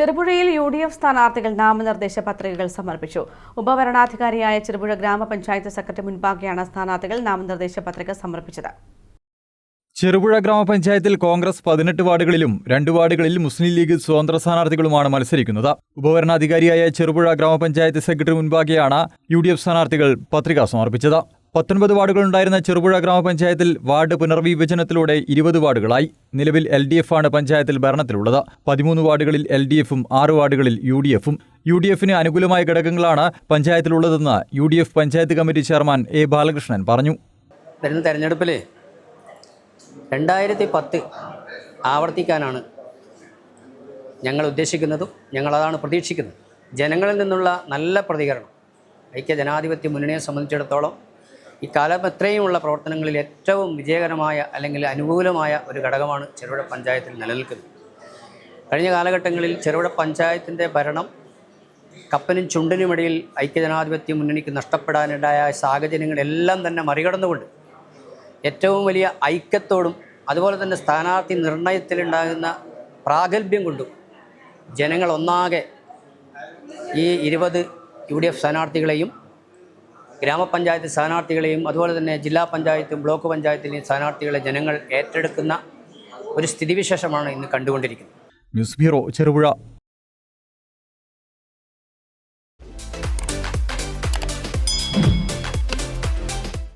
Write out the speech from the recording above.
ചെറുപുഴയിൽ U D F സ്ഥാനാർത്ഥികൾ നാമനിർദ്ദേശ പത്രികകൾ സമർപ്പിച്ചു. ഉപവരണാധികാരിയായ ചെറുപുഴ ഗ്രാമപഞ്ചായത്ത് സെക്രട്ടറി മുൻപാകെയാണ് സ്ഥാനാർത്ഥികൾ നാമനിർദ്ദേശ പത്രിക സമർപ്പിച്ചത്. ചെറുപുഴ ഗ്രാമപഞ്ചായത്തിൽ കോൺഗ്രസ് പതിനെട്ട് വാർഡുകളിലും രണ്ട് വാർഡുകളിൽ മുസ്ലിം ലീഗ് സ്വതന്ത്ര സ്ഥാനാർത്ഥികളുമാണ് മത്സരിക്കുന്നത്. ഉപഭരണാധികാരിയായ ചെറുപുഴ ഗ്രാമപഞ്ചായത്ത് സെക്രട്ടറി മുൻപാകെയാണ് യു ഡി എഫ് സ്ഥാനാർത്ഥികൾ പത്രിക സമർപ്പിച്ചത്. പത്തൊൻപത് വാർഡുകളുണ്ടായിരുന്ന ചെറുപുഴ ഗ്രാമപഞ്ചായത്തിൽ വാർഡ് പുനർവിഭജനത്തിലൂടെ ഇരുപത് വാർഡുകളായി. നിലവിൽ എൽ ഡി എഫ് ആണ് പഞ്ചായത്തിൽ ഭരണത്തിലുള്ളത്. പതിമൂന്ന് വാർഡുകളിൽ എൽ ഡി എഫും ആറ് വാർഡുകളിൽ യു ഡി എഫും യു ഡി എഫിന് അനുകൂലമായ ഘടകങ്ങളാണ് പഞ്ചായത്തിലുള്ളതെന്ന് U D F panchayat committee chairman A Balakrishnan പറഞ്ഞു. വരുന്ന തെരഞ്ഞെടുപ്പിൽ രണ്ടായിരത്തി പത്ത് ആവർത്തിക്കാനാണ് ഞങ്ങൾ ഉദ്ദേശിക്കുന്നതും ഞങ്ങളതാണ് പ്രതീക്ഷിക്കുന്നത്. ജനങ്ങളിൽ നിന്നുള്ള നല്ല പ്രതികരണം. ഐക്യ ജനാധിപത്യ മുന്നണിയെ സംബന്ധിച്ചിടത്തോളം ഈ കാലം എത്രയുമുള്ള പ്രവർത്തനങ്ങളിൽ ഏറ്റവും വിജയകരമായ അല്ലെങ്കിൽ അനുകൂലമായ ഒരു ഘടകമാണ് ചെറുപുഴ പഞ്ചായത്തിൽ നിലനിൽക്കുന്നത്. കഴിഞ്ഞ കാലഘട്ടങ്ങളിൽ ചെറുപുഴ പഞ്ചായത്തിന്റെ ഭരണം കപ്പനും ചുണ്ടിനുമിടയിൽ ഐക്യജനാധിപത്യ മുന്നണിക്ക് നഷ്ടപ്പെടാനുണ്ടായ സാഹചര്യങ്ങളെല്ലാം തന്നെ മറികടന്നുകൊണ്ട് ഏറ്റവും വലിയ ഐക്യത്തോടും അതുപോലെ തന്നെ സ്ഥാനാർത്ഥി നിർണയത്തിലുണ്ടാകുന്ന പ്രാഗൽഭ്യം കൊണ്ടും ജനങ്ങൾ ഒന്നാകെ ഈ ഇരുപത് യു ഡി എഫ് സ്ഥാനാർത്ഥികളെയും ഗ്രാമപഞ്ചായത്ത് സ്ഥാനാർത്ഥികളെയും അതുപോലെ തന്നെ ജില്ലാ പഞ്ചായത്തും ബ്ലോക്ക് പഞ്ചായത്തിലെയും സ്ഥാനാർത്ഥികളെ ജനങ്ങൾ ഏറ്റെടുക്കുന്ന ഒരു സ്ഥിതിവിശേഷമാണ് ഇന്ന് കണ്ടുകൊണ്ടിരിക്കുന്നത്. News bureau Cherupuzha.